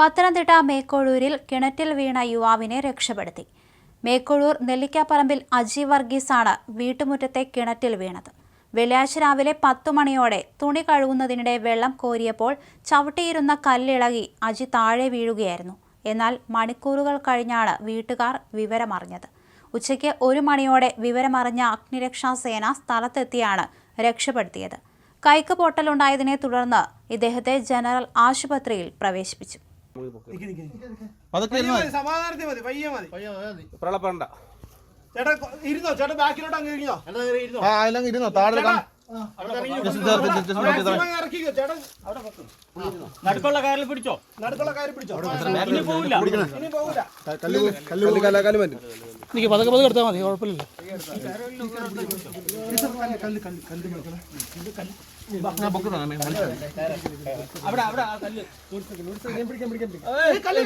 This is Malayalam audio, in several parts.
പത്തനംതിട്ട മേക്കോഴൂരിൽ കിണറ്റിൽ വീണ യുവാവിനെ രക്ഷപ്പെടുത്തി. മേക്കോഴൂർ നെല്ലിക്കാപ്പറമ്പിൽ അജി വർഗീസാണ് വീട്ടുമുറ്റത്തെ കിണറ്റിൽ വീണത്. വെള്ളിയാഴ്ച രാവിലെ പത്തു മണിയോടെ തുണി കഴുകുന്നതിനിടെ വെള്ളം കോരിയപ്പോൾ ചവിട്ടിയിരുന്ന കല്ലിളകി അജി താഴെ വീഴുകയായിരുന്നു. എന്നാൽ മണിക്കൂറുകൾ കഴിഞ്ഞാണ് വീട്ടുകാർ വിവരമറിഞ്ഞത്. ഉച്ചയ്ക്ക് ഒരു മണിയോടെ വിവരമറിഞ്ഞ അഗ്നിരക്ഷാസേന സ്ഥലത്തെത്തിയാണ് രക്ഷപ്പെടുത്തിയത്. കൈക്ക് പൊട്ടലുണ്ടായതിനെ തുടർന്ന് ഇദ്ദേഹത്തെ ജനറൽ ആശുപത്രിയിൽ പ്രവേശിപ്പിച്ചു. ഇരുന്നോ. മതി, സമാധാനത്തിൽ മതി പയ്യെ മതി പ്രളപ്പണ്ട ചേട്ടാ കൊ- ഇരുന്നോ ചേട്ടാ ബാക്കിലോട്ട് അങ്ങ് കഴിഞ്ഞോ ആ അതിലങ്ങ് ഇരുന്നോ താഴെ നടുക്കുള്ള കയറിൽ പിടിച്ചോ നടുക്കുള്ള കാര്യം പിടിച്ചോ ഇനി പോവില്ല ഇനി എനിക്ക് പതുക്കെ പതുക്കെ എടുത്താൽ മതി കുഴപ്പമില്ല ആ കല്ല്.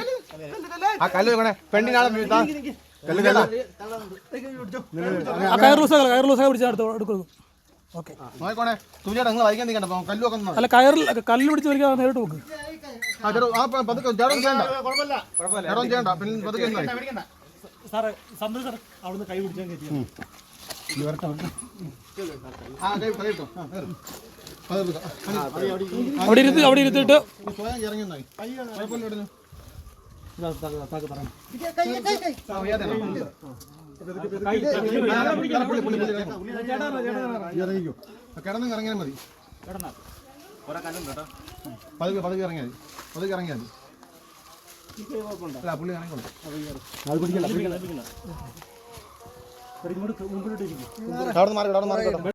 ആ കല്ല് വെക്കണേ. പെണ്ണിനാളെ. കല്ല് കല്ല്. ആ കയർ ലൂസാക്കല കയർ ലൂസാക്കി പിടിച്ചാൽ എടുത്ത് എടുക്കുന്നു. ഓക്കെ. നോക്കണേ തുണിയുടെ നിങ്ങൾ വൈകാൻ നിൽക്കണ്ട കല്ല് വെക്കുന്ന അല്ല കയറിൽ കല്ല് പിടിച്ച് വലിക്കാൻ നേരിട്ട് നോക്ക്. സാറേ സന്ധു സാർ അവിടുന്ന് കൈ പിടിച്ചാൽ അവിടെ ഇരുത്തി അവിടെ ഇരുത്തിട്ട് കിടന്നങ്ങ് ഇറങ്ങിയാൽ മതി പതുക്കെ പതുക്കെ ഇറങ്ങിയാൽ മതി പതുക്കെ ഇറങ്ങിയാൽ മതി അല്ല പുള്ളി ഇറങ്ങിക്കോളൂ അവിടെ മാറി അവിടെ മാറി